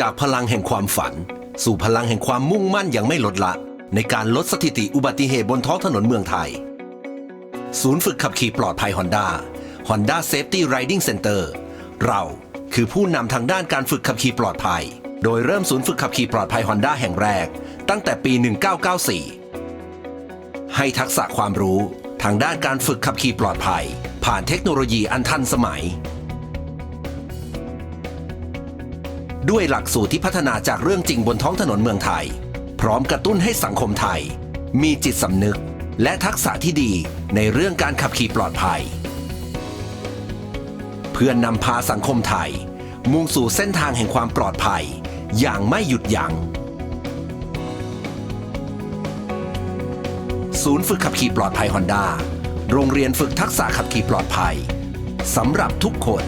จากพลังแห่งความฝัน สู่พลังแห่งความมุ่งมั่นอย่างไม่ลดละ ในการลดสถิติอุบัติเหตุบนท้องถนนเมืองไทย ศูนย์ฝึกขับขี่ปลอดภัย Honda Honda Safety Riding Center เราคือผู้นำทางด้านการฝึกขับขี่ปลอดภัย โดยเริ่มศูนย์ฝึกขับขี่ปลอดภัย Honda แห่งแรก ตั้งแต่ปี 1994 ให้ทักษะความรู้ทางด้านการฝึกขับขี่ปลอดภัย ผ่านเทคโนโลยีอันทันสมัย ด้วยหลักสูตรที่พัฒนาจากเรื่องจริงบนท้องถนนเมืองไทย พร้อมกระตุ้นให้สังคมไทย มีจิตสำนึก และทักษะที่ดีในเรื่องการขับขี่ปลอดภัย เพื่อนนำพาสังคมไทย มุ่งสู่เส้นทางแห่งความปลอดภัย อย่างไม่หยุดยัง้งศูนย์ฝึกขับขี่ปลอดภัย Honda โรงเรียนฝึกทักษะขับขี่ปลอดภัยสำหรับทุกคน